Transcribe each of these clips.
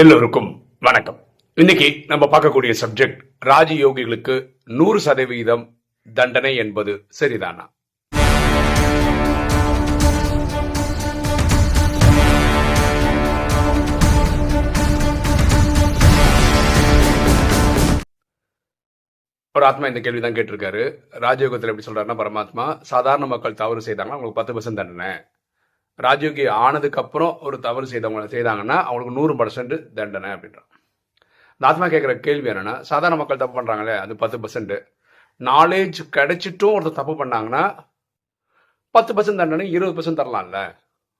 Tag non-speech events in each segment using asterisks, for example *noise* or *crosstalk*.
எல்லோருக்கும் வணக்கம். இன்னைக்கு நம்ம பார்க்கக்கூடிய சப்ஜெக்ட் ராஜயோகிகளுக்கு நூறு சதவீதம் தண்டனை என்பது சரிதானா? ஒரு ஆத்மா இந்த கேள்வி தான் கேட்டிருக்காரு. ராஜயோகத்தில் எப்படி சொல்றாருன்னா பரமாத்மா சாதாரண மக்கள் தவறு செய்தாங்கன்னா அவங்களுக்கு பத்து பர்சன்ட் தண்டனை. ராஜீவ்கி ஆனதுக்கு அப்புறம் ஒரு தவறு செய்தவங்க செய்தாங்கன்னா அவங்களுக்கு நூறு பர்சன்ட் தண்டனை அப்படின்றான். இந்த ஆத்மா கேட்குற கேள்வி என்னன்னா சாதாரண மக்கள் தப்பு பண்ணுறாங்களே அது பத்து பர்சன்ட் நாலேஜ் கிடைச்சிட்டும் ஒருத்தர் தப்பு பண்ணாங்கன்னா பத்து பர்சன்ட் தண்டனை இருபது பர்சன்ட் தரலாம்ல.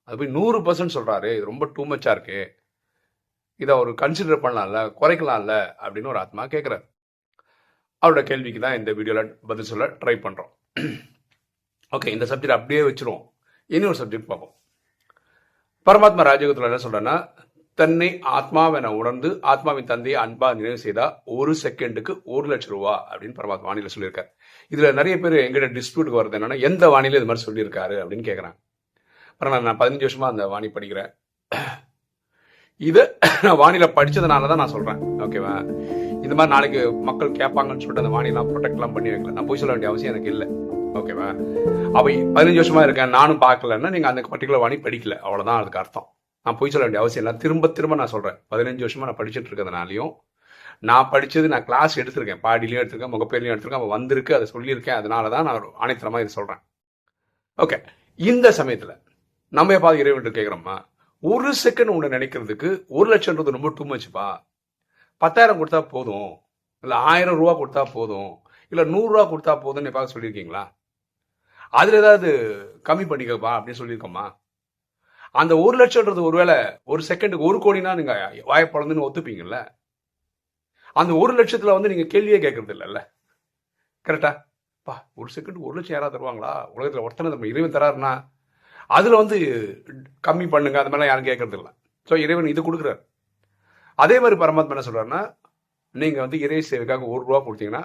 அது போய் நூறு பர்சன்ட் சொல்கிறாரு இது ரொம்ப டூ மச்சாக இருக்கு. இதை ஒரு கன்சிடர் பண்ணலாம்ல குறைக்கலாம்ல அப்படின்னு ஒரு ஆத்மா கேட்குறாரு. அவரோட கேள்விக்கு தான் இந்த வீடியோவில் பதில் சொல்ல ட்ரை பண்ணுறோம் ஓகே இந்த சப்ஜெக்ட் அப்படியே வச்சுருவோம். இனி ஒரு சப்ஜெக்ட் பார்ப்போம். பரமாத்மா ராஜயோகத்தில் என்ன சொல்றேன்னா தன்னை ஆத்மாவென உணர்ந்து ஆத்மாவின் தந்தையை அன்பா நினைவு செய்தா ஒரு செகண்டுக்கு ஒரு லட்சம் ரூபா அப்படின்னு பரமாத்மா வானிலை சொல்லியிருக்காரு. இதுல நிறைய பேர் எங்கிட்ட டிஸ்பியூட்டுக்கு வருது என்னன்னா எந்த வாணியில இது மாதிரி சொல்லியிருக்காரு அப்படின்னு கேட்குறாங்க அப்புறம் நான் பதினஞ்சு வருஷமா அந்த வாணி படிக்கிறேன். இது நான் வானிலை படிச்சதுனால தான் நான் சொல்றேன். ஓகேவா இந்த மாதிரி நாளைக்கு மக்கள் கேட்பாங்கன்னு சொல்லிட்டு அந்த வாணிலாம் ப்ரொடெக்ட்லாம் பண்ணி வைக்கல. நான் போய் சொல்ல வேண்டிய அவசியம் எனக்கு இல்லை. ஓகேவா அவை பதினஞ்சு வருஷமா இருக்கேன். நானும் பார்க்கலன்னா நீங்க அந்த பர்டிகுலர் வாணி படிக்கல. அவ்வளோதான் அதுக்கு அர்த்தம். நான் போய் சொல்ல வேண்டிய அவசியம் இல்லை. திரும்ப திரும்ப நான் சொல்றேன். பதினஞ்சு வருஷமா நான் படிச்சுட்டு இருக்கிறதுனாலையும் நான் படிச்சது நான் கிளாஸ் எடுத்திருக்கேன். பாடிலையும் எடுத்திருக்கேன் முகப்பேர்லையும் எடுத்திருக்கேன். அவன் வந்திருக்கு அதை சொல்லியிருக்கேன். அதனால தான் நான் ஆணைத்தரமா இது சொல்றேன். ஓகே இந்த சமயத்துல நம்ம எப்பாவது இறைவன் கேட்குறோமா ஒரு செகண்ட் உன்னை நினைக்கிறதுக்கு ஒரு லட்சம்ன்றது ரொம்ப டூ மச்சுப்பா பத்தாயிரம் கொடுத்தா போதும். இல்லை ஆயிரம் ரூபா கொடுத்தா போதும். இல்லை நூறுரூவா கொடுத்தா போதும்னு எப்பாவது சொல்லியிருக்கீங்களா? அதில் ஏதாவது கம்மி பண்ணிக்கப்பா அப்படின்னு சொல்லியிருக்கோமா அந்த ஒரு லட்சம்ன்றது ஒருவேளை ஒரு செகண்டுக்கு ஒரு கோடினா நீங்கள் வாய்ப்பழந்துன்னு ஒத்துப்பீங்கல்ல. அந்த ஒரு லட்சத்தில் வந்து நீங்கள் கேள்வியே கேட்கறது இல்லைல்ல கரெக்டா? பா ஒரு செகண்டுக்கு ஒரு லட்சம் யாராவது தருவாங்களா? உலகத்தில் ஒருத்தனை நம்ம இறைவன் தராருன்னா அதில் வந்து கம்மி பண்ணுங்க அது மாதிரிலாம் யாரும் கேட்கறது இல்லை ஸோ இறைவன் இது கொடுக்குறாரு. அதே மாதிரி பரமாத்மா என்ன சொல்கிறாருன்னா நீங்கள் வந்து இறை சேவைக்காக ஒரு ரூபா கொடுத்தீங்கன்னா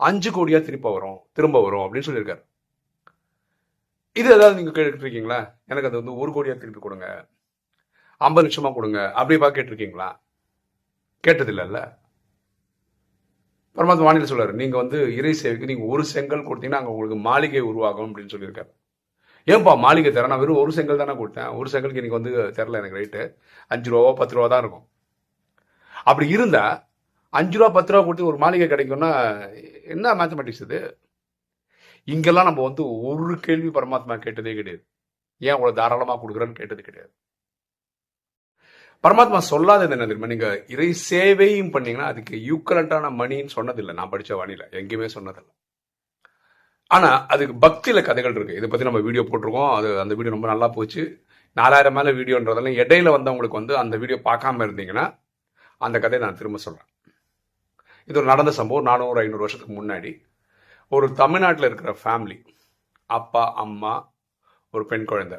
அஞ்சு கோடியாக திரும்ப வரும் திரும்ப வரும் அப்படின்னு சொல்லியிருக்காரு. இது ஏதாவது நீங்க கேட்டுருக்கீங்களா எனக்கு அது வந்து ஒரு கோடியா திருப்பி கொடுங்க. ஐம்பது லட்சமா கொடுங்க. அப்படிப்பா கேட்டிருக்கீங்களா? கேட்டதில்லைல்ல. பரமாத்மா வானிலை சொல்றாரு. நீங்க வந்து இறை சேவைக்கு நீங்க ஒரு செங்கல் கொடுத்தீங்கன்னா அங்கே உங்களுக்கு மாளிகை உருவாகும் அப்படின்னு சொல்லியிருக்காரு. ஏன்பா மாளிகை தரேன்? நான் வெறும் ஒரு செங்கல் தானே கொடுத்தேன். ஒரு செங்கலுக்கு எனக்கு வந்து தெரில எனக்கு ரேட்டு அஞ்சு ரூபாவோ பத்து ரூபா தான் இருக்கும். அப்படி இருந்தா அஞ்சு ரூபா பத்து ரூபா கொடுத்து ஒரு மாளிகை கிடைக்கும்னா என்ன மேத்தமெட்டிக்ஸ் இது? இங்கெல்லாம் நம்ம வந்து ஒரு கேள்வி பரமாத்மா கேட்டதே கிடையாது. ஏன் அவ்வளோ தாராளமாக கொடுக்குறேன்னு கேட்டது கிடையாது. பரமாத்மா சொல்லாதது என்ன தெரியுமா? நீங்க இறை சேவையும் பண்ணீங்கன்னா அதுக்கு யூக்கலண்டான மணின்னு சொன்னதில்லை. நான் படித்த வாணியில எங்கேயுமே சொன்னதில்லை. ஆனா அதுக்கு பக்தியில கதைகள் இருக்கு. இதை பத்தி நம்ம வீடியோ போட்டிருக்கோம். அது அந்த வீடியோ ரொம்ப நல்லா போச்சு. நாலாயிரம் மேல வீடியோன்றதெல்லாம் இடையில வந்தவங்களுக்கு வந்து அந்த வீடியோ பார்க்காம இருந்தீங்கன்னா அந்த கதையை நான் திரும்ப சொல்றேன். இது ஒரு நடந்த சம்பவம். நானூறு ஐநூறு வருஷத்துக்கு முன்னாடி. ஒரு தமிழ்நாட்டில் இருக்கிற ஃபேமிலி அப்பா அம்மா ஒரு பெண் குழந்தை.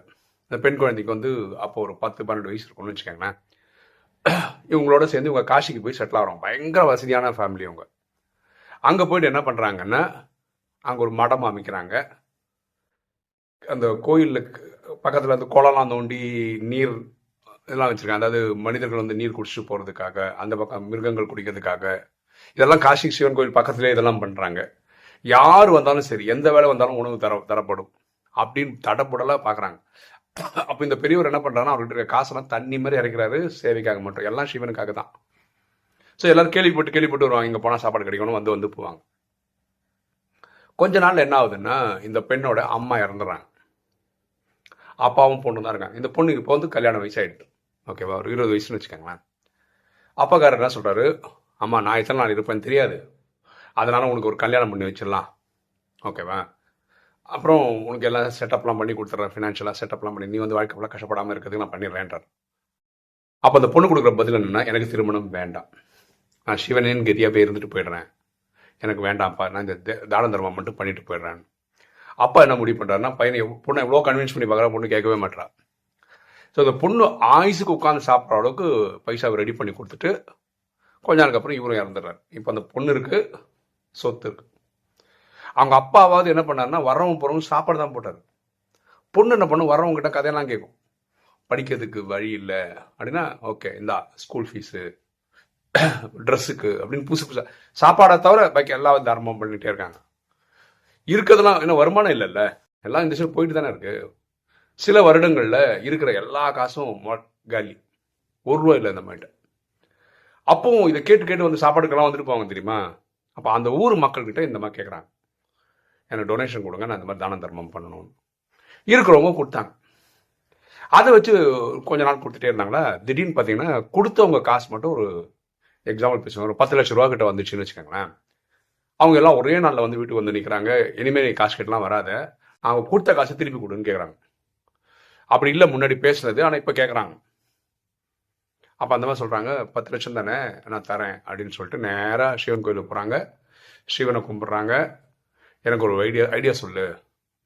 இந்த பெண் குழந்தைக்கு வந்து அப்போ ஒரு பத்து பன்னெண்டு வயசு இருக்கும்னு வச்சுக்கோங்களேன். இவங்களோட சேர்ந்து இவங்க காசிக்கு போய் செட்டில் ஆகிறோம் பயங்கர வசதியான ஃபேமிலி அவங்க அங்கே போயிட்டு என்ன பண்ணுறாங்கன்னா அங்கே ஒரு மடம் அமைக்கிறாங்க. அந்த கோயிலுக்கு பக்கத்தில் அந்த குளம்லாம் தோண்டி நீர் இதெல்லாம் வச்சுருக்காங்க. அதாவது மனிதர்கள் வந்து நீர் குடிச்சிட்டு போகிறதுக்காக அந்த பக்கம் மிருகங்கள் குடிக்கிறதுக்காக. இதெல்லாம் காசி சிவன் கோயில் பக்கத்துலேயே இதெல்லாம் பண்ணுறாங்க யார் வந்தாலும் சரி எந்த வேலை வந்தாலும் உணவு தர தரப்படும். அப்படின்னு தடப்புடலாக பார்க்குறாங்க அப்போ இந்த பெரியவர் என்ன பண்ணுறாருன்னா அவர்கிட்ட இருக்க காசெல்லாம் தண்ணி மாதிரி இறக்கிறாரு சேவைக்காக மட்டும். எல்லாம் சிவனுக்காக தான். ஸோ எல்லாரும் கேள்விப்பட்டு கேள்விப்பட்டு வருவாங்க இங்கே போனால் சாப்பாடு கிடைக்கணும் வந்து வந்து போவாங்க. கொஞ்ச நாள் என்ன ஆகுதுன்னா இந்த பெண்ணோட அம்மா இறந்துடுறாங்க. அப்பாவும் பொண்ணு தான் இருக்காங்க. இந்த பொண்ணுக்கு இப்போ வந்து கல்யாண வயசாகிடுது ஓகேவா ஒரு இருபது வயசுன்னு வச்சுக்கோங்களேன். அப்பாக்காரர் என்ன சொல்கிறாரு அம்மா நான் எத்தனை நாள் இருப்பேன்னு தெரியாது. அதனால் உனக்கு ஒரு கல்யாணம் பண்ணி வச்சிடலாம். ஓகேவா அப்புறம் உனக்கு எல்லாம் செட்டப்லாம் பண்ணி கொடுத்துட்றேன். ஃபினான்ஷியலாக செட்டப்லாம் பண்ணி. நீ வந்து வாழ்க்கை ஃபுல்லாக கஷ்டப்படாமல் இருக்கிறதுக்கு நான் பண்ணிடுறேன்றார். அப்போ அந்த பொண்ணு கொடுக்குற பதில் என்னென்னா எனக்கு திருமணம் வேண்டாம். நான் சிவனேன் கதியாக போய் இருந்துட்டு போயிடுறேன். எனக்கு வேண்டாம்ப்பா. நான் இந்த தான தர்மம் மட்டும் பண்ணிட்டு போயிடுறேன். அப்பா என்ன முடிவு பண்ணுறாருன்னா பையனை பொண்ணை எவ்வளோ கன்வின்ஸ் பண்ணி பார்க்குற பொண்ணு கேட்கவே மாட்டா ஸோ அந்த பொண்ணு ஆயுசுக்கு உட்காந்து சாப்பிட்ற அளவுக்கு பைசாவை ரெடி பண்ணி கொடுத்துட்டு கொஞ்ச நாளுக்கு அப்புறம் இவரும் இறந்துடுறாரு. இப்போ அந்த பொண்ணு இருக்குது சொத்து இருக்கு. அவங்க அப்பாவாவது என்ன பண்ணாருன்னா வரவும் போகிறவங்க சாப்பாடு தான் போட்டார். பொண்ணு என்ன பண்ணும்? வரவங்க கிட்ட கதையெல்லாம் கேட்கும். படிக்கிறதுக்கு வழி இல்லை. அப்படின்னா ஓகே இந்தா ஸ்கூல் ஃபீஸு ட்ரெஸ்ஸுக்கு அப்படின்னு புதுசு புதுசாக சாப்பாடை தவிர பாக்கி எல்லாம் தர்மம் பண்ணிகிட்டே இருக்காங்க. இருக்கிறதெல்லாம் இன்னும் வருமானம் இல்லைல்ல. எல்லாம் இந்த சைடு போயிட்டு தானே இருக்கு. சில வருடங்களில் இருக்கிற எல்லா காசும் காலி. ஒரு ரூபா இல்லை இந்த மாதிரி அப்பவும் இதை கேட்டு கேட்டு வந்து சாப்பாடுக்கெல்லாம் வந்துட்டு போவாங்க தெரியுமா? அப்போ அந்த ஊர் மக்கள்கிட்ட இந்த மாதிரி கேட்குறாங்க எனக்கு டொனேஷன் கொடுங்க நான் இந்த மாதிரி தான தர்மம் பண்ணணும்னு. இருக்கிறவங்க கொடுத்தாங்க. அதை வச்சு கொஞ்ச நாள் கொடுத்துட்டே இருந்தாங்களா? திடீர்னு பார்த்தீங்கன்னா கொடுத்தவங்க காசு மட்டும் ஒரு எக்ஸாம்பிள் பேசுவாங்க ஒரு பத்து லட்ச ரூபா கிட்ட வந்துச்சுன்னு வச்சுக்கோங்களேன். அவங்க எல்லாம் ஒரே நாளில் வந்து வீட்டுக்கு வந்து நிற்கிறாங்க இனிமேல் நீ காசு கட்டலாம் வராத. அவங்க கொடுத்த காசை திருப்பி கொடுன்னு கேட்குறாங்க அப்படி இல்லை முன்னாடி பேசுனது ஆனால் இப்போ கேட்குறாங்க அப்போ அந்த மாதிரி சொல்கிறாங்க பத்து லட்சம் தானே நான் தரேன் அப்படின்னு சொல்லிட்டு நேராக சிவன் கோயிலுக்கு போகிறாங்க சிவனை கும்பிட்றாங்க. எனக்கு ஒரு ஐடியா ஐடியா சொல்லு.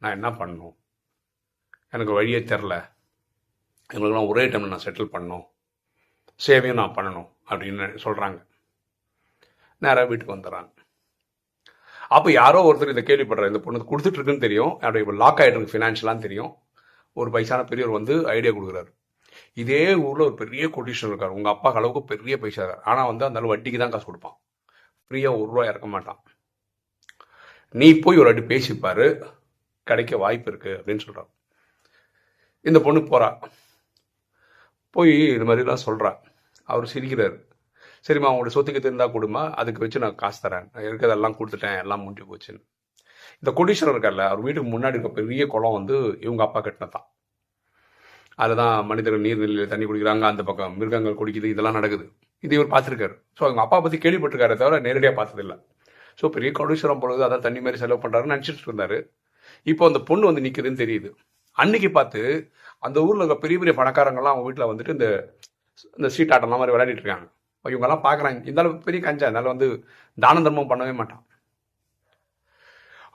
நான் என்ன பண்ணணும் எனக்கு வழியே தெரில. எங்களுக்கெல்லாம் ஒரே டைமில் நான் செட்டில் பண்ணணும் சேவையும் நான் பண்ணணும் அப்படின்னு சொல்கிறாங்க நேராக வீட்டுக்கு வந்துடுறாங்க. அப்போ யாரோ ஒருத்தர் இதை கேள்விப்படுற இந்த பொண்ணு கொடுத்துட்ருக்குன்னு தெரியும். அப்படி லாக் ஆகிட்டு இருக்கு ஃபினான்ஷியலான்னு தெரியும். ஒரு வயசான பெரியவர் வந்து ஐடியா கொடுக்குறாரு. இதே ஊரில் ஒரு பெரிய கொட்டிஷன் இருக்கார். உங்கள் அப்பா அளவுக்கு பெரிய பைசா ஆனால் வந்து அந்த வட்டிக்கு தான் காசு கொடுப்பான். ஃப்ரீயாக ஒரு ரூபா இறக்க மாட்டான். நீ போய் ஒரு வாட்டி பேசிப்பார் கிடைக்க வாய்ப்பு இருக்கு அப்படின்னு சொல்கிறான் இந்த பொண்ணு போறா. போய் இது மாதிரிலாம் சொல்கிறா அவர் சிரிக்கிறார். சரிம்மா உங்களோட சொத்துக்கு இருந்தா கொடுமா அதுக்கு வச்சு நான் காசு தரேன். நான் இருக்கிறதெல்லாம் கொடுத்துட்டேன். எல்லாம் முடிஞ்சு போச்சுன்னு. இந்த கொடீஸ்வரர் இருக்கார்ல அவர் வீட்டுக்கு முன்னாடி இருக்க பெரிய குளம் வந்து இவங்க அப்பா கட்டினதான். அதில் தான் மனிதர்கள் நீர்நிலையில் தண்ணி குடிக்கிறாங்க அந்த பக்கம் மிருகங்கள் குடிக்குது இதெல்லாம் நடக்குது. இது இவர் பார்த்துருக்காரு. ஸோ அவங்க அப்பா பற்றி கேள்விப்பட்டிருக்காரு தவிர நேரடியாக பார்த்ததில்ல. ஸோ பெரிய கொடீஸ்வரம் பொழுது அதான் தண்ணி மாதிரி செலவு பண்ணுறாருன்னு நினச்சிட்டு இருந்தார். இப்போ அந்த பொண்ணு வந்து நிற்குதுன்னு தெரியுது. அன்னைக்கு பார்த்து அந்த ஊரில் இருக்க பெரிய பெரிய பணக்காரங்கள்லாம் அவங்க வீட்டில் வந்துட்டு இந்த இந்த சீட் ஆட்டம்லாம் மாதிரி விளையாடிட்டு இருக்காங்க. இவங்கெல்லாம் பார்க்குறாங்க. இந்த பெரிய கஞ்சா. இருந்தாலும் வந்து தான தர்மம் பண்ணவே மாட்டான்.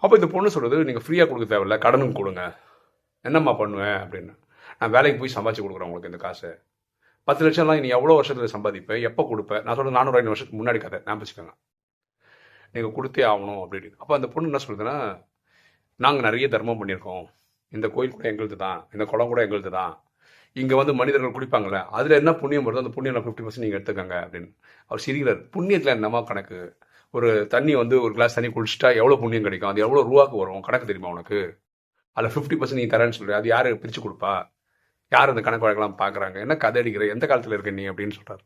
அப்போ இந்த பொண்ணு சொல்கிறது நீங்கள் ஃப்ரீயாக கொடுக்க தேவையில்ல. கடனும் கொடுங்க. என்னம்மா பண்ணுவேன் அப்படின்னு. நான் வேலைக்கு போய் சம்பாதிச்சு கொடுக்குறேன் உங்களுக்கு இந்த காசு. பத்து லட்சம்லாம் நீ எவ்வளோ வருஷத்தில் சம்பாதிப்பேன்? எப்போ கொடுப்பேன்? நான் சொல்றது நானூறு ஐநூறு வருஷத்துக்கு முன்னாடி கதை. நான் வச்சுக்கோங்க. நீங்கள் கொடுத்தே ஆகணும் அப்படின்னு. அப்போ அந்த பொண்ணு என்ன சொல்லுதுன்னா நாங்கள் நிறைய தர்மம் பண்ணியிருக்கோம். இந்த கோயில் கூட எங்களுது தான். இந்த குளம் கூட எங்களுது தான். இங்கே வந்து மனிதர்கள் குடிப்பாங்களே அதில் என்ன புண்ணியம் வருதோ அந்த புண்ணியம் ஃபிஃப்டி பர்சன்ட் நீங்கள் எடுத்துக்கங்க அப்படின்னு. அவர் சிரிக்கிறார். புண்ணியத்தில் என்னமா கணக்கு? ஒரு தண்ணி வந்து ஒரு கிளாஸ் தண்ணி குடிச்சிட்டா எவ்வளோ புண்ணியம் கிடைக்கும்? அது எவ்வளோ ரூபாக்கு வரும்? கணக்கு தெரியுமா உனக்கு? அதில் ஃபிஃப்டி பர்சன்ட் நீங்கள் தரேன்னு சொல்கிறேன் அது யார் பிரித்து கொடுப்பா? யார் அந்த கணக்கு வழக்கெல்லாம் பார்க்குறாங்க? என்ன கதை அடிக்கிற? எந்த காலத்தில் இருக்க நீ அப்படின்னு சொல்கிறார்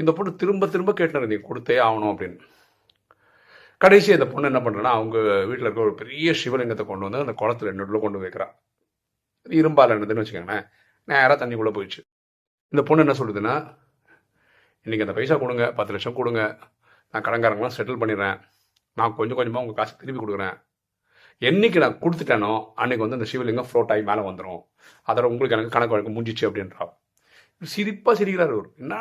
இந்த பொண்ணு திரும்ப திரும்ப கேட்டார் நீ கொடுத்தே ஆகணும் அப்படின்னு. கடைசி அந்த பொண்ணு என்ன பண்ணுறேன்னா அவங்க வீட்டில் இருக்க ஒரு பெரிய சிவலிங்கத்தை கொண்டு வந்து அந்த குளத்துல நடுவில் கொண்டு வைக்கிறான் இரும்பால் என்னதுன்னு வச்சுக்கோங்களேன் நேராக தண்ணிக்குள்ளே போயிடுச்சு. இந்த பொண்ணு என்ன சொல்லுதுன்னா இன்றைக்கி அந்த பைசா கொடுங்க பத்து லட்சம் கொடுங்க. நான் கடன்காரங்களாம் செட்டில் பண்ணிடுறேன். நான் கொஞ்சம் கொஞ்சமாக உங்கள் காசு திருப்பி கொடுக்குறேன். என்னைக்கு நான் கொடுத்துட்டேனோ அன்னைக்கு வந்து அந்த சிவலிங்கம் ஃப்ளோட் ஆகி மேலே வந்துடும் அதோட உங்களுக்கு எனக்கு கணக்கு வழக்கு முடிஞ்சிச்சு அப்படின்றா. சிரிப்பாக சிரிக்கிறார் அவர் என்ன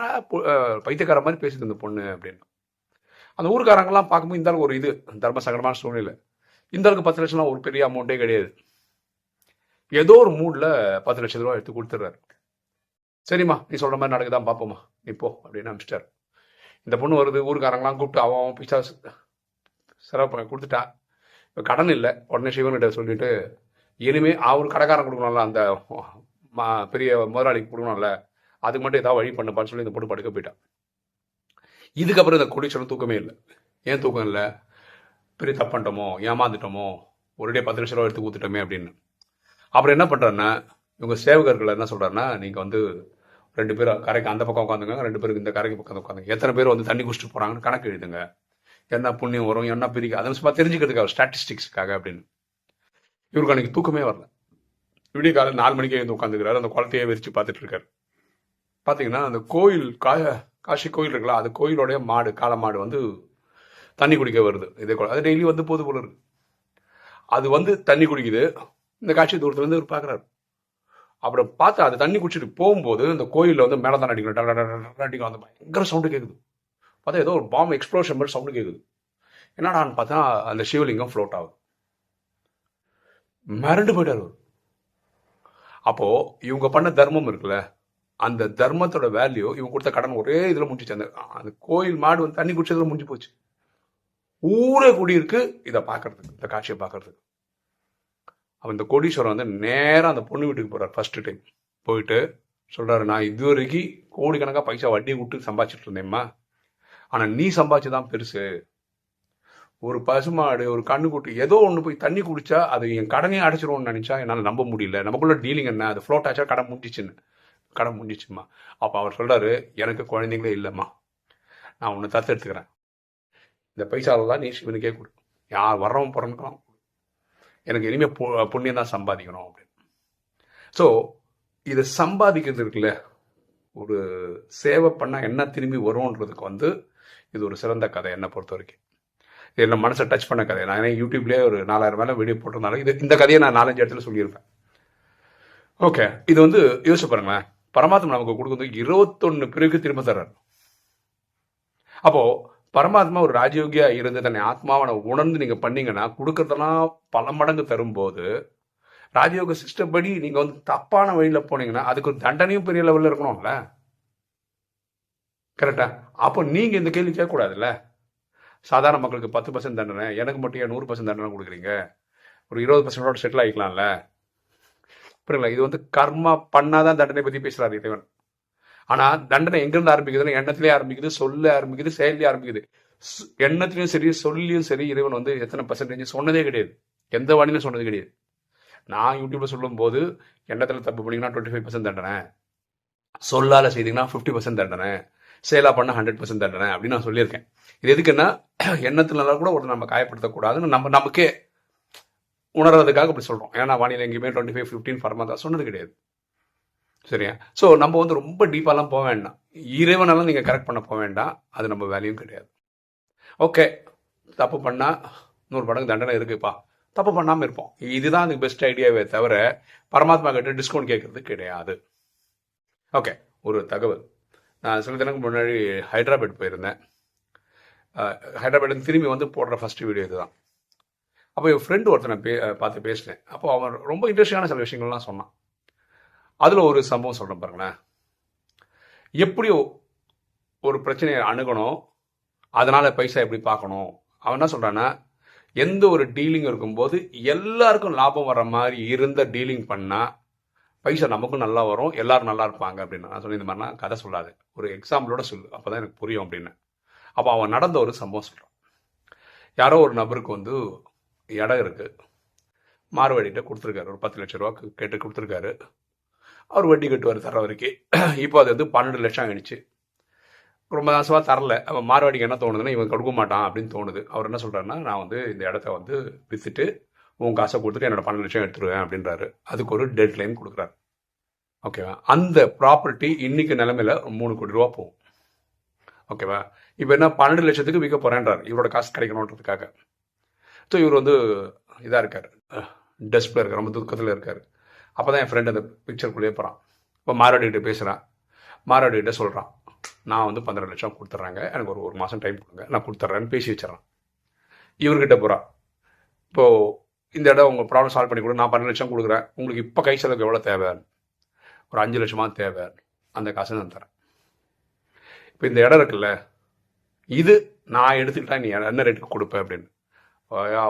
பைத்தியக்கார மாதிரி பேசுது இந்த பொண்ணு அப்படின்னு. அந்த ஊருக்காரங்கெல்லாம் பார்க்கும்போது இந்த அளவுக்கு ஒரு இது தர்ம சங்கடமான சூழ்நிலை. இந்த அளவுக்கு பத்து லட்சம்லாம் ஒரு பெரிய அமௌண்ட்டே கிடையாது. ஏதோ ஒரு மூடில் பத்து லட்சம் ரூபா எடுத்து கொடுத்துட்றாரு. சரிம்மா நீ சொல்கிற மாதிரி நடக்குதான் பார்ப்போம்மா நீ போ அப்படின்னு அனுப்பிச்சிட்டாரு. இந்த பொண்ணு வருது ஊருக்காரங்களாம் கூப்பிட்டு அவன் பிச்சா செலவு பண்ண கொடுத்துட்டா. இப்போ கடன் இல்லை. உடனே சிவன்கிட்ட சொல்லிட்டு இனிமே அவர் கடைக்காரன் கொடுக்கணும்ல அந்த மா பெரிய முதலாளிக்கு கொடுக்கணும்ல அதுக்கு மட்டும் ஏதாவது வழி பண்ணப்பான்னு சொல்லி இந்த பொண்ணு படுக்க போயிட்டான் இதுக்கப்புறம் இந்த கொடிச்சனும் தூக்கமே இல்லை. ஏன் தூக்கம் இல்லை? பெரிய தப்பு பண்ணிட்டோமோ ஏமாந்துட்டோமோ ஒரே பத்து லட்ச ரூபா எடுத்து கொடுத்துட்டோமே அப்படின்னு. அப்புறம் என்ன பண்ணுறாருன்னா இவங்க சேவகர்கள் என்ன சொல்கிறாருன்னா நீங்கள் வந்து ரெண்டு பேரும் கரைக்கு அந்த பக்கம் உட்காந்துங்க ரெண்டு பேருக்கு இந்த கரைக்கு பக்கம் உட்காந்துங்க எத்தனை பேர் வந்து தண்ணி குடிச்சிட்டு போகிறாங்கன்னு கணக்கு எழுதுங்க. என்ன புண்ணியம் வரும் என்ன பிரிக்க அதை சும்மா தெரிஞ்சுக்கிறதுக்காக ஸ்டாட்டிஸ்டிக்ஸ்க்காக அப்படின்னு இவருக்கு அன்னைக்கு தூக்கமே வரல விடிய காலையில் நாலு மணிக்கே வந்து உட்காந்துக்கிறாரு அந்த குளத்தையே விரிச்சு பார்த்துட்டு இருக்காரு பார்த்தீங்கன்னா அந்த கோயில் கா காஷி கோயில் இருக்குல்ல அது கோயிலோடைய மாடு காளை மாடு வந்து தண்ணி குடிக்க வருது இதே குளம் அது டெய்லி வந்து போது போல இருக்கு அது வந்து தண்ணி குடிக்குது இந்த காட்சி தூரத்துலேருந்து இவர் பார்க்குறாரு அப்புறம் பார்த்து அது தண்ணி குடிச்சிட்டு போகும்போது இந்த கோயிலில் வந்து மேலே தான் அடிக்கணும் அடிக்கும் அந்த பயங்கர சவுண்டு கேட்குது பார்த்தா ஏதோ ஒரு பாம் எக்ஸ்ப்ளோஷன் மாதிரி சவுண்டு கேட்குது என்னடான்னு பார்த்தா அந்த சிவலிங்கம் ஃப்ளோட் ஆகுது. மிரண்டு போயிட்டார் அவர். அப்போ இவங்க பண்ண தர்மம் இருக்குல்ல அந்த தர்மத்தோட வேல்யூ இவங்க கொடுத்த கடன் ஒரே இதில் முடிஞ்சிச்சு. அந்த அந்த கோயில் மாடு வந்து தண்ணி குடிச்சதுல முடிஞ்சு போச்சு. ஊரே குடியிருக்கு இதை பார்க்கறதுக்கு இந்த காட்சியை பார்க்கறதுக்கு. அவன் இந்த கோடீஸ்வரன் வந்து நேராக அந்த பொண்ணு வீட்டுக்கு போகிறார் ஃபர்ஸ்ட் டைம் போயிட்டு சொல்கிறாரு நான் இது வரைக்கும் கோடிக்கணக்காக பைசா வட்டி விட்டு சம்பாதிச்சிட்டு இருந்தேம்மா. ஆனால் நீ சம்பாதிச்சதான் பெருசு. ஒரு பசுமாடு ஒரு கண்ணுக்குட்டி ஏதோ ஒன்று போய் தண்ணி குடிச்சா அது என் கடனையும் அடைச்சிருவோம்னு நினச்சா என்னால் நம்ப முடியல. நமக்குள்ள டீலிங் என்ன? அது ஃப்ளோட் ஆச்சா? கடன் முடிஞ்சிச்சுன்னு கடன் முடிஞ்சிச்சுமா அப்போ அவர் சொல்கிறாரு எனக்கு குழந்தைங்களே இல்லைம்மா. நான் உன்னை தத்து எடுத்துக்கிறேன். இந்த பைசாவில் தான் நீ சிவனுக்கே கொடு. யார் வர்றவன் பிறனுக்கலாம் எனக்கு இனிமேல் பு புண்ணியம் தான் சம்பாதிக்கணும் அப்படின்னு. ஸோ இதை சம்பாதிக்கிறது இருக்குல்ல ஒரு சேவை பண்ணால் என்ன திரும்பி வரும்ன்றதுக்கு வந்து இது ஒரு சிறந்த கதை என்னை பொறுத்த வரைக்கும். இது என்ன மனசை டச் பண்ண கதை. நான் ஏன்னா யூடியூப்லேயே ஒரு நாலாயிரம் மேலே வீடியோ போட்டிருந்தாலும் இது இந்த கதையை நான் நாலஞ்சு இடத்துல சொல்லியிருப்பேன். ஓகே இது வந்து யோசிச்சு பாருங்களேன். பரமாத்மா நமக்கு கொடுக்குறது இருபத்தொன்னு பிறகு திரும்ப தர்றார். அப்போ பரமாத்மா ஒரு ராஜயோகியா இருந்து தன்னை ஆத்மாவனை உணர்ந்து நீங்க பண்ணீங்கன்னா கொடுக்கறதெல்லாம் பல மடங்கு தரும்போது ராஜயோக சிஸ்டம் படி நீங்க வந்து தப்பான வழியில போனீங்கன்னா அதுக்கு ஒரு தண்டனையும் பெரிய லெவல்ல இருக்கணும்ல. கரெக்டா அப்போ நீங்க இந்த கேள்வி கேட்கக்கூடாதுல்ல? சாதாரண மக்களுக்கு பத்து பர்சன்ட் தண்டனை எனக்கு மட்டும் ஏன் நூறு பர்சன்ட் தண்டனை கொடுக்குறீங்க? ஒரு இருபது பர்சன்டோட செட்டில் ஆகிக்கலாம்ல புரியுங்களா இது வந்து கர்மா பண்ணாதான் தண்டனை பத்தி பேசுறாரு இறைவன். ஆனா தண்டனை எங்கிருந்து ஆரம்பிக்குதுன்னு எண்ணத்திலே ஆரம்பிக்குது சொல்ல ஆரம்பிக்குது செயலே ஆரம்பிக்குது. எண்ணத்துலையும் எண்ணத்திலையும் சரி சொல்லியும் சரி இறைவன் வந்து எத்தனை பர்சன்டேஜ் சொன்னதே கிடையாது. எந்த வாணிலும் சொன்னது கிடையாது. நான் யூடியூப்ல சொல்லும் போது எண்ணத்துல தப்பு பண்ணீங்கன்னா டுவெண்ட்டி ஃபைவ் பர்சன்ட் தண்டனை. சொல்லால செய்தீங்கன்னா ஃபிஃப்டி பர்சன்ட் தண்டனை. சேலாக பண்ண ஹண்ட்ரட் பர்சன்ட் தண்டனை அப்படின்னு நான் சொல்லியிருக்கேன். இது எதுக்குன்னா *clears throat* எண்ணத்துல கூட ஒரு நம்ம காயப்படுத்தக்கூடாதுன்னு நம்ம நமக்கே உணர்றதுக்காக அப்படி சொல்கிறோம் ஏன்னா வானிலை எங்கேயுமே டுவெண்ட்டி ஃபைவ் ஃபிஃப்டின் தான். சொன்னது கிடையாது. சரியா? ஸோ நம்ம வந்து ரொம்ப டீப்பாலாம் போக வேண்டாம். இறைவனெல்லாம் நீங்கள் கரெக்ட் பண்ண போக வேண்டாம். அது நம்ம வேலையும் கிடையாது. ஓகே தப்பு பண்ணால் நூறு படங்கு தண்டனை இருக்குப்பா. தப்பு பண்ணாமல் இருப்போம். இதுதான் அதுக்கு பெஸ்ட் ஐடியாவே தவிர பரமாத்மா கிட்ட டிஸ்கவுண்ட் கேட்கறது கிடையாது. ஓகே ஒரு தகவல். நான் சில தினங்களுக்கு முன்னாடி ஹைதராபாத் போயிருந்தேன். ஹைதராபாத் திரும்பி வந்து போடுற ஃபஸ்ட்டு வீடியோ இதுதான். அப்போ என் ஃப்ரெண்டு ஒருத்தனை பே பார்த்து பேசினேன். அப்போ அவன் ரொம்ப இன்ட்ரெஸ்டிங்கான சில விஷயங்கள்லாம் சொன்னான். அதில் ஒரு சம்பவம் சொல்கிறேன் பாருங்களேன். எப்படி ஒரு பிரச்சனையை அணுகணும். அதனால் பைசா எப்படி பார்க்கணும்? அவன் என்ன சொல்கிறான்னா எந்த ஒரு டீலிங் இருக்கும்போது எல்லாருக்கும் லாபம் வர மாதிரி இருந்த டீலிங் பண்ணால் பைசா நமக்கும் நல்லா வரும் எல்லாரும் நல்லா இருப்பாங்க அப்படின்னு. நான் சொன்ன இந்த மாதிரினா கதை சொல்லாது. ஒரு எக்ஸாம்பிளோட சொல்லு. அப்பதான் எனக்கு புரியும் அப்படின்னு. அப்போ அவன் நடந்த ஒரு சம்பவம் சொல்கிறான் யாரோ ஒரு நபருக்கு வந்து இடம் இருக்குது மார்வாடிகிட்ட கொடுத்துருக்காரு. ஒரு பத்து லட்ச ரூபாய்க்கு கேட்டு கொடுத்துருக்காரு. அவர் வட்டி கட்டுவார் தர வரைக்கும் இப்போ அது வந்து பன்னெண்டு லட்சம் ஆயிடுச்சு. ரொம்ப மாசமா தரல. அவன் மார்வாடிக்கு என்ன தோணுதுன்னா இவன் கொடுக்க மாட்டான் அப்படின்னு தோணுது. அவர் என்ன சொல்கிறாருன்னா நான் வந்து இந்த இடத்த வந்து விற்றுட்டு உன் காசை கொடுத்துட்டு என்னோட பன்னெண்டு லட்சம் எடுத்துருவேன் அப்படின்றாரு. அதுக்கு ஒரு டெட் லைன் கொடுக்குறாரு. ஓகேவா அந்த ப்ராப்பர்ட்டி இன்னைக்கு நிலமையில மூணு கோடி ரூபா போகும். ஓகேவா இப்போ என்ன? பன்னெண்டு லட்சத்துக்கு விற்க போறேன்றார். இவரோட காசு கிடைக்கணுன்றதுக்காக. ஸோ இவர் வந்து இதாக இருக்கார். டெஸ்பில் இருக்கார். ரொம்ப துக்கத்தில் இருக்கார். அப்போ தான் என் ஃப்ரெண்ட் அந்த பிக்சருக்குள்ளேயே போகிறான் இப்போ மாராடிகிட்ட பேசுகிறான் மாராடிகிட்ட சொல்கிறான் நான் வந்து பன்னெண்டு லட்சம் கொடுத்துட்றாங்க. எனக்கு ஒரு ஒரு மாதம் டைம் கொடுங்க. நான் கொடுத்துட்றேன்னு பேசி வச்சிடறான். இவர்கிட்ட போகிறான் இப்போது இந்த இடம் உங்கள் ப்ராப்ளம் சால்வ் பண்ணி கொடு. நான் பன்னெண்டு லட்சம் கொடுக்குறேன். உங்களுக்கு இப்போ கை செலவுக்கு எவ்வளோ தேவை? ஒரு அஞ்சு லட்சமாக தேவை. அந்த காசை நான் தரேன். இப்போ இந்த இடம் இருக்குல்ல இது நான் எடுத்துக்கிட்டா நீ என்ன ரேட்டுக்கு கொடுப்பேன் அப்படின்னு.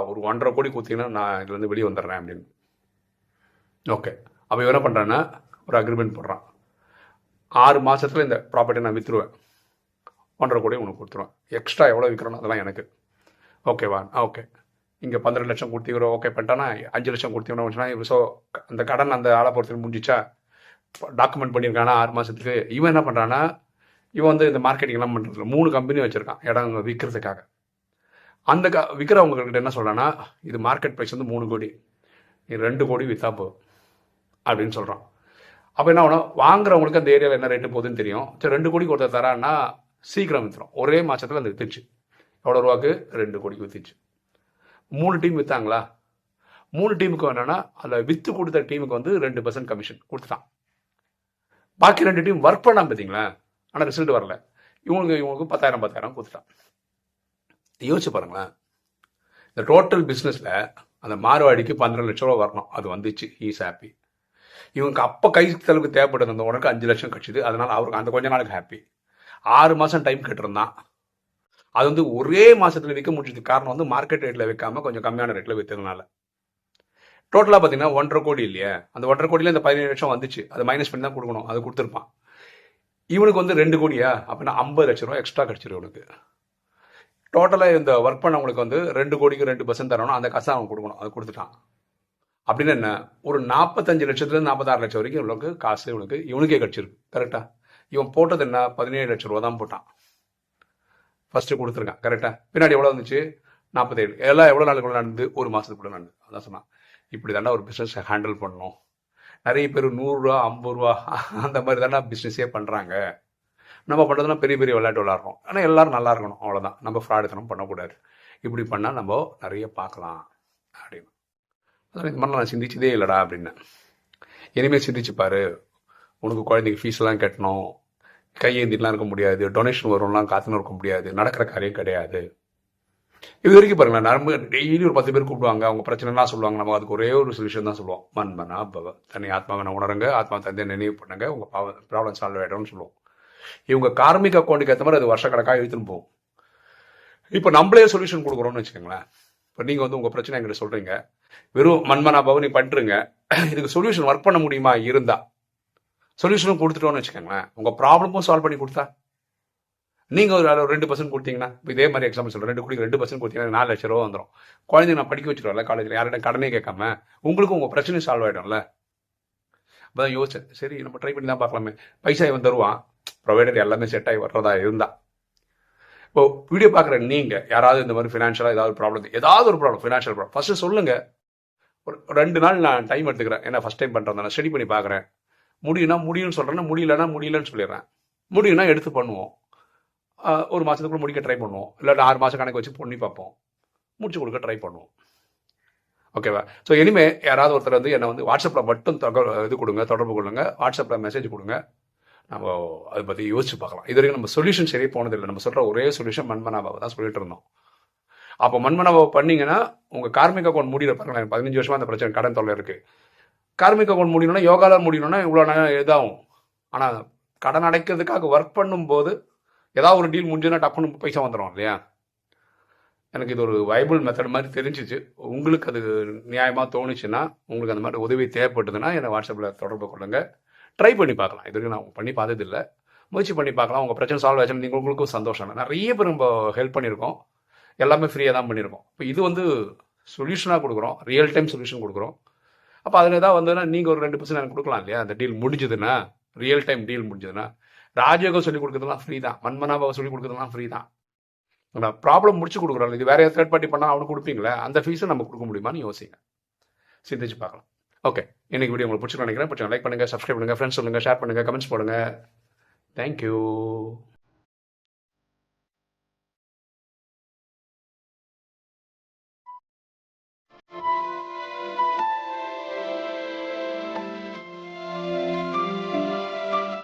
ஒரு ஒன்றரை கோடி கொடுத்தீங்கன்னா நான் இதுலேருந்து வெளியே வந்துடுறேன் அப்படின்னு. ஓகே அப்போ இவன் என்ன பண்ணுறான்னா ஒரு அக்ரிமெண்ட் போடுறான். ஆறு மாதத்தில் இந்த ப்ராப்பர்ட்டி நான் விற்றுருவேன் ஒன்றரை கோடி உனக்கு கொடுத்துருவேன். எக்ஸ்ட்ரா எவ்வளோ விற்கிறோம் அதெல்லாம் எனக்கு. ஓகேவா ஆ ஓகே இங்கே பன்னெண்டு லட்சம் கொடுத்து ஓகே பண்ணிட்டானா அஞ்சு லட்சம் கொடுத்தீங்கன்னா ஸோ அந்த கடன் அந்த ஆளை பொறுத்து முடிஞ்சிச்சா? டாக்குமெண்ட் பண்ணியிருக்கானா ஆறு மாதத்துக்கு இவன் என்ன பண்ணுறான்னா இவன் வந்து இந்த மார்க்கெட்டிங்லாம் பண்ணுறதுல மூணு கம்பெனி வச்சுருக்கான் இடம் விற்கிறதுக்காக அந்த க விற்கிறவங்கக்கிட்ட என்ன சொல்கிறான்னா இது மார்க்கெட் ப்ரைஸ் வந்து மூணு கோடி. நீ ரெண்டு கோடி விற்றா போதும் அப்படின்னு சொல்கிறான் அப்போ என்ன ஆகணும் வாங்குறவங்களுக்கு அந்த ஏரியாவில் என்ன ரேட்டு போகுதுன்னு தெரியும். சரி ரெண்டு கோடிக்கு ஒருத்தர் தரான்னா சீக்கிரம் விற்றுரும் ஒரே மாதத்தில் அந்த விற்றுச்சு எவ்வளோ ரூபாக்கு ரெண்டு கோடிக்கு விற்றுச்சு மூணு டீம் விற்றாங்களா மூணு டீமுக்கு என்னென்னா அதில் விற்று கொடுத்த டீமுக்கு வந்து ரெண்டு பர்சன்ட் கமிஷன் கொடுத்துட்டான். பாக்கி ரெண்டு டீம் ஒர்க் பண்ணாம பார்த்தீங்களா ஆனால் ரிசல்ட் வரல. இவங்களுக்கு இவங்களுக்கு பத்தாயிரம் பத்தாயிரம் கொடுத்துட்டான். யோசிச்சு பாருங்களேன். இந்த டோட்டல் பிஸ்னஸில் அந்த மார்வாடிக்கு பன்னெண்டு லட்ச ரூபா வரணும். அது வந்துச்சு. ஈஸ் ஹாப்பி இவங்க அப்போ கை செலவுக்கு தேவைப்பட்டது அந்த உனக்கு அஞ்சு லட்சம் கட்சிது. அதனால் அவருக்கு அந்த கொஞ்ச நாளுக்கு ஹாப்பி ஆறு மாதம் டைம் கட்டிருந்தான். அது வந்து ஒரே மாதத்தில் விற்க முடிஞ்சதுக்கு காரணம் வந்து மார்க்கெட் ரேட்டில் விற்காம கொஞ்சம் கம்மியான ரேட்டில் விற்றதுனால டோட்டலாக பார்த்தீங்கன்னா ஒன்றரை கோடி இல்லையா. அந்த ஒன்றரை கோடியில் இந்த பதினேழு லட்சம் வந்துச்சு. அதை மைனஸ் பண்ணி தான் கொடுக்கணும். அது கொடுத்துருப்பான். இவனுக்கு வந்து ரெண்டு கோடியா? அப்படின்னா ஐம்பது லட்ச ரூபா எக்ஸ்ட்ரா கிடச்சிரும் இவனுக்கு. டோட்டலாக இந்த ஒர்க் பண்ணவங்களுக்கு வந்து ரெண்டு கோடிக்கு ரெண்டு பர்சன்ட் தரணும். அந்த காசை அவன் கொடுக்கணும். அது கொடுத்துட்டான். அப்படின்னு என்ன? ஒரு நாற்பத்தஞ்சு லட்சத்துலேருந்து நாற்பத்தாறு லட்சம் வரைக்கும் இவனுக்கு காசு இவனுக்கு இவனுக்கே கிடச்சிருக்கு. கரெக்டாக இவன் போட்டது என்ன? பதினேழு லட்ச ரூபா தான் போட்டான். ஃபஸ்ட்டு கொடுத்துருக்கான். கரெக்டாக பின்னாடி எவ்வளோ வந்துச்சு? நாற்பத்தேழு எல்லாம் எவ்வளோ நாளுக்குள்ள நடந்து ஒரு மாதத்துக்குள்ள நடந்து அதான் சொன்னான். இப்படி தானே ஒரு பிஸ்னஸை ஹேண்டில் பண்ணணும். நிறைய பேர் நூறுரூவா ஐம்பது ரூபா அந்த மாதிரி தானே பிஸ்னஸே பண்ணுறாங்க நம்ம பண்ணுறதுனா பெரிய பெரிய விளையாட்டு விளாட்றோம் ஆனால் எல்லோரும் நல்லா இருக்கணும். அவ்வளோதான் நம்ம ஃப்ராடுத்தனம் பண்ணக்கூடாது. இப்படி பண்ணால் நம்ம நிறைய பார்க்கலாம். அப்படின்னு அதான் இந்த மாதிரிலாம் நான் சிந்திச்சதே இல்லைடா அப்படின்னு. இனிமேல் சிந்திச்சு உனக்கு குழந்தைக்கு ஃபீஸ்லாம் கட்டணும். கையேந்திலாம் இருக்க முடியாது. டொனேஷன் வரும்லாம் காத்துன்னு இருக்க முடியாது. நடக்கிற காரியம் கிடையாது. இது வரைக்கும் பாருங்களேன் நம்ம டெய்லி ஒரு பத்து பேர் கூப்பிடுவாங்க அவங்க பிரச்சனைலாம் சொல்லுவாங்க நம்ம அதுக்கு ஒரே ஒரு சொல்யூஷன் தான் சொல்லுவோம். மன்மனா பவ. தனி ஆத்மாவை உணருங்க ஆத்மா தந்தை நினைவு பண்ணுங்க உங்க ப்ராப்ளம் சால்வ் ஆகிடும்னு சொல்லுவோம். இவங்க கார்மிக் அக்கௌண்ட்டுக்கு ஏற்ற மாதிரி அது வருஷக்கணக்காக இழுத்துன்னு போகும். இப்போ நம்மளே சொல்யூஷன் கொடுக்குறோம்னு வச்சுக்கோங்களேன். இப்போ நீங்கள் வந்து உங்கள் பிரச்சனை எங்கிட்ட சொல்கிறீங்க வெறும் மன்மனா பவனி பண்ணுறீங்க இதுக்கு சொல்யூஷன் ஒர்க் பண்ண முடியுமா? இருந்தா. சொல்யூஷனும் கொடுத்துட்டோன்னு வச்சுக்கோங்களேன். உங்கள் ப்ராப்ளமும் சால்வ் பண்ணி கொடுத்தா நீங்கள் ஒரு ஒரு ரெண்டு பர்சன்ட் கொடுத்தீங்கன்னா இப்போ இதே மாதிரி எக்ஸாம்பிள் சொல்கிறேன் ரெண்டு குடி ரெண்டு பர்சன்ட் கொடுத்தீங்கன்னா நாலு லட்ச ரூபா வந்துடும் குழந்தைங்க நான் படிக்க வச்சுருவேன்ல காலேஜில் யார்கிட்ட கடனே கேட்காம உங்களுக்கும் உங்கள் பிரச்சனை சால்வ் ஆகிடும்ல அப்பதான் யோசிச்சேன். சரி நம்ம ட்ரை பண்ணி தான் பார்க்கலாமே. பைசா இவன் தருவான். ப்ரொவைடர் எல்லாமே செட் ஆகி வர்றதா இருந்தா. இப்போ வீடியோ பார்க்குற நீங்கள் யாராவது இந்த மாதிரி ஃபினான்ஷியலாக ஏதாவது ப்ராப்ளம் ஏதாவது ஒரு ப்ராப்ளம் ஃபினான்ஷியல் ப்ராப்ளம் ஃபஸ்ட்டு சொல்லுங்கள் ஒரு ரெண்டு நாள் நான் டைம் எடுத்துக்கிறேன். ஏன்னா ஃபஸ்ட் டைம் பண்ணுறேன் நான் ஸ்டடி பண்ணி பார்க்குறேன். முடியும்னா முடியும்னு சொல்கிறேன்னா முடியலன்னா முடியலன்னு சொல்லிடுறேன். முடியும்னா எடுத்து பண்ணுவோம். ஒரு மாதத்துக்குள்ள முடிக்க ட்ரை பண்ணுவோம். இல்லை ஆறு மாதம் கணக்கு வச்சு பண்ணி பார்ப்போம். முடிச்சு கொடுக்க ட்ரை பண்ணுவோம். ஓகேவா ஸோ இனிமேல் யாராவது ஒருத்தர் வந்து என்னை வந்து வாட்ஸ்அப்பில் மட்டும் தகவல் இது கொடுங்க தொடர்பு கொள்ளுங்க. வாட்ஸ்அப்பில் மெசேஜ் கொடுங்க. நம்ம அதை பற்றி யோசிச்சு பார்க்கலாம். இது வரைக்கும் நம்ம சொல்யூஷன் சரியாக போனதில்லை. நம்ம சொல்கிற ஒரே சொல்யூஷன் மண்மனாபாவை தான் சொல்லிட்டு இருந்தோம். அப்போ மண்மனாபாவை பண்ணீங்கன்னா உங்கள் கார்மிக் அக்கௌண்ட் முடிகிற பாருங்களேன். எனக்கு பதினஞ்சு வருஷமாக அந்த பிரச்சனை கடன் தொல்லை இருக்குது கார்மிக் அக்கௌண்ட் முடியணும்னா யோகாவில் முடியணும்னா இவ்வளோ நேரம் இதாகும். ஆனால் கடன் அடைக்கிறதுக்காக ஒர்க் பண்ணும்போது ஏதாவது ஒரு டீல் முடிஞ்சுன்னா டப்புன்னு பைசா வந்துடும் இல்லையா? எனக்கு இது ஒரு வைபிள் மெத்தட் மாதிரி தெரிஞ்சிச்சு. உங்களுக்கு அது நியாயமாக தோணுச்சுன்னா உங்களுக்கு அந்த மாதிரி உதவி தேவைப்பட்டதுன்னா என்னை வாட்ஸ்அப்பில் தொடர்பு கொள்ளுங்கள் ட்ரை பண்ணி பார்க்கலாம். இது வரைக்கும் நான் பண்ணி பார்த்ததில்லை. முயற்சி பண்ணி பார்க்கலாம். உங்கள் பிரச்சனை சால்வ் ஆச்சு நீங்கள் உங்களுக்கும் சந்தோஷம். நிறைய பேர் நம்ம ஹெல்ப் பண்ணியிருக்கோம். எல்லாமே ஃப்ரீயாக தான் பண்ணியிருக்கோம். இப்போ இது வந்து சொல்யூஷனாக கொடுக்குறோம். ரியல் டைம் சொல்யூஷன் கொடுக்குறோம். அப்போ அதில் ஏதாவது வந்ததுன்னா நீங்கள் ஒரு ரெண்டு பர்சன்ட் எனக்கு கொடுக்கலாம் இல்லையா? அந்த டீல் முடிஞ்சதுன்னா ரியல் டைம் டீல் முடிஞ்சதுன்னா ராஜயோகம் சொல்லி கொடுக்குறதுலாம் ஃப்ரீ தான். மன்மனாபாவை சொல்லி கொடுக்குறதுலாம் ஃப்ரீ தான். நான் ப்ராப்ளம் முடிச்சு கொடுக்குறோம் இது வேற தேர்ட் பார்ட்டி பண்ணால் அவனுக்கு கொடுப்பீங்களே? அந்த ஃபீஸை நம்ம கொடுக்க முடியுமான்னு யோசிங்க. சிந்திச்சு பார்க்கலாம். ஓகே இன்னைக்கு வீடியோ உங்களுக்கு பிடிச்சிருக்கோம் நினைக்கிறேன். பிடிச்சா லைக் பண்ணுங்கள் சப்ஸ்கிரைப் பண்ணுங்க ஃப்ரெண்ட்ஸ் சொல்லுங்கள் ஷேர் பண்ணுங்கள் கமெண்ட்ஸ் போடுங்க. தேங்க்யூ